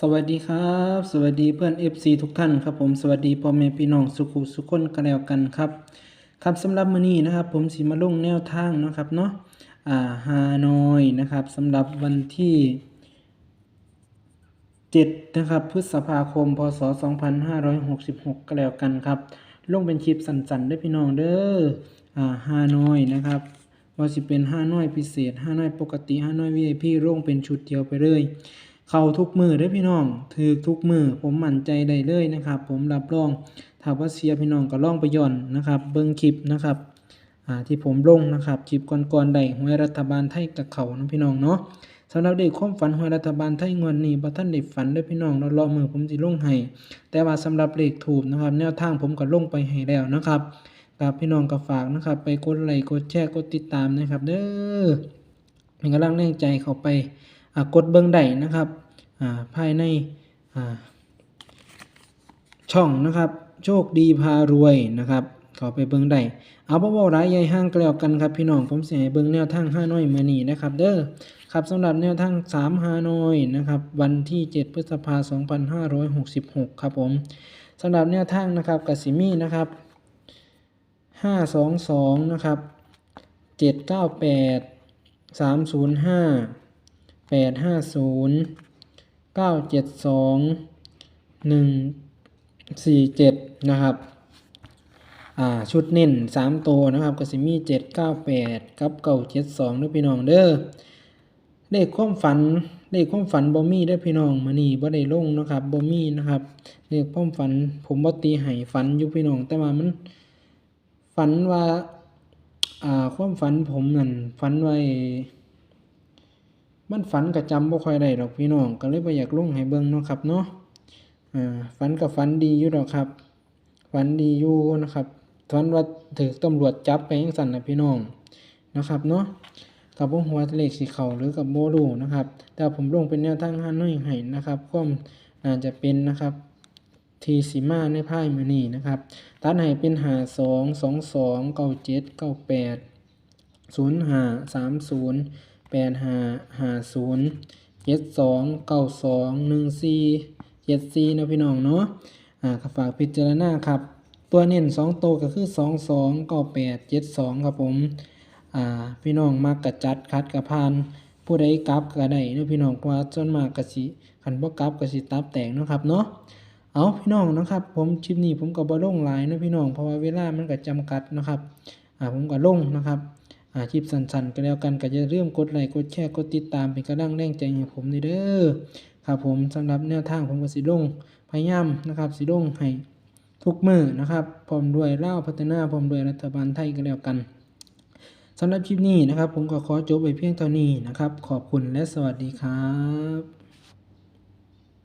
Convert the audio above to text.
สวัสดีครับ สวัสดีเพื่อน FC ทุกท่านครับผมสวัสดีพ่อแม่พี่น้องสุขุสุขคนกันแล้วกันครับครับสำหรับมื้อนี้นะครับ ผมสิมาลงแนวทางนะครับเนาะอ่าฮานอยนะครับสำหรับวันที่7นะครับพฤษภาคมพศ 2566ก็แล้วกันครับ ลงเป็นคลิปสั้นๆด้วยพี่น้องเด้ออ่าฮานอยนะครับว่าสิเป็นห้าน้อยพิเศษห้าน้อยปกติห้าน้อย VIP ร่งเป็นชุดเดียวไปเลย เข้าทุกมือเด้อพี่น้องถือทุกมือผมมั่นใจได้เลยนะครับ ผมรับรองถ้าว่าเสียพี่น้องก็ล่องไปย่อนนะครับ เบิ่งคลิปนะครับที่ผมลงนะครับคลิปก่อนๆได้หวยรัฐบาลไทยกับเขานะพี่น้องเนาะสำหรับเด็กความฝันหวยรัฐบาลไทยงวดนี้บ่ทันได้ฝันด้อพี่น้องรอมือผมสิลงให้แต่ว่าสำหรับเลขถูกนะครับ แนวทางผมก็ลงไปให้แล้วนะครับกับพี่น้องก็ฝากนะครับ ไปกดไลค์กดแชร์กดติดตามนะครับ เด้อเป็นกำลังแรงใจเข้าไป กดเบิ้งได้นะครับภายในช่องนะครับ โชคดีพารวยนะครับเข้าไปเบิ้งได้เอาบ่เว้าหลายใหญ่ห้างกล้วกันครับพี่น้องผมเสิให้เบิ้งแนวทาง5น้อยมือนีนะครับ เด้อครับสำหรับแนวทาง3 5น้อยนะครับวันที่ 7 พฤษภาคม2566 ครับผมสำหรับแนวทางนะครับกสิมีนะครับห้าสองสองนะครับเจ็ดเก้า แปดห้าศูนย์เก้าเจ็ดสองหนึ่งสี่เจ็ดนะครับอ่าชุดเน้นสามตัวนะครับก็สิมีเจ็ดเก้าแปดกับเก้าเจ็ดสองด้วยพี่น้องเด้อเลขความฝันเลขความฝันบ่มีได้พี่น้องมานี่บ่ได้ลงนะครับบ่มีนะครับเลขความฝัน ผมบ่ตีให้ฝันอยู่พี่น้อง แต่ว่ามันฝันว่าอ่าความฝันผมนั่นฝันไว้ มันฝันก็จำบ่ค่อยได้ดอกพี่น้องก็เลยบ่อยากลงให้เบิ่งเนาะครับเนาะอ่าฝันก็ฝันดีอยู่ดอกครับ ฝันดีอยู่นะครับฝันว่าถูกตำรวจจับไปจังซั่นนะพี่น้องนะครับเนาะกับบ่ฮู้ว่าเลขสิเขาหรือกับบ่รู้นะครับ แต่ผมลงเป็นแนวทางห้าน้อยให้นะครับความน่าจะเป็นนะครับทีสีมาในไพ่มือนี้นะครับ ตัดให้เป็นหาสองสองสองเก้าเจ็ดเก้าแปดศูนย์หาสามศูนย์ แปดหาหาศูนย์เจ็ดสองเก้าสองหนึ่งสี่เจ็ดสี่นะพี่น้องเนาะอ่าฝากพิจารณาครับ ตัวเน้นสองตัวก็คือสองสองเก้าแปดเจ็ดสองครับผมอ่าพี่น้องมักกะจัดคัดกระพานผู้ใดกลับก็ได้เนาะพี่น้องเพราะว่าส่วนมากก็สิคันบ่กลับก็สิตับแตกเนาะครับเนาะเอาพี่น้องนะครับ ผมคลิปนี้ผมก็บ่ลงหลายนะพี่น้องเพราะว่าเวลามันก็จำกัดนะครับอ่าผมก็ลงนะครับ อาชีพสั้นๆก็แล้วกันก็จะเริ่มกดไลค์กดแชร์กดติดตามเป็นกระดังแรงใจให้ผมนี่เด้อครับผมสำหรับแนวทางผมก็สิลงพยายามนะครับสิลงให้ทุกมือนะครับพร้อมด้วยเล่าพัฒนาพร้อมด้วยรัฐบาลไทยก็แล้วกันสำหรับคลิปนี้นะครับ ผมก็ขอจบไว้เพียงเท่านี้นะครับ ขอบคุณและสวัสดีครับ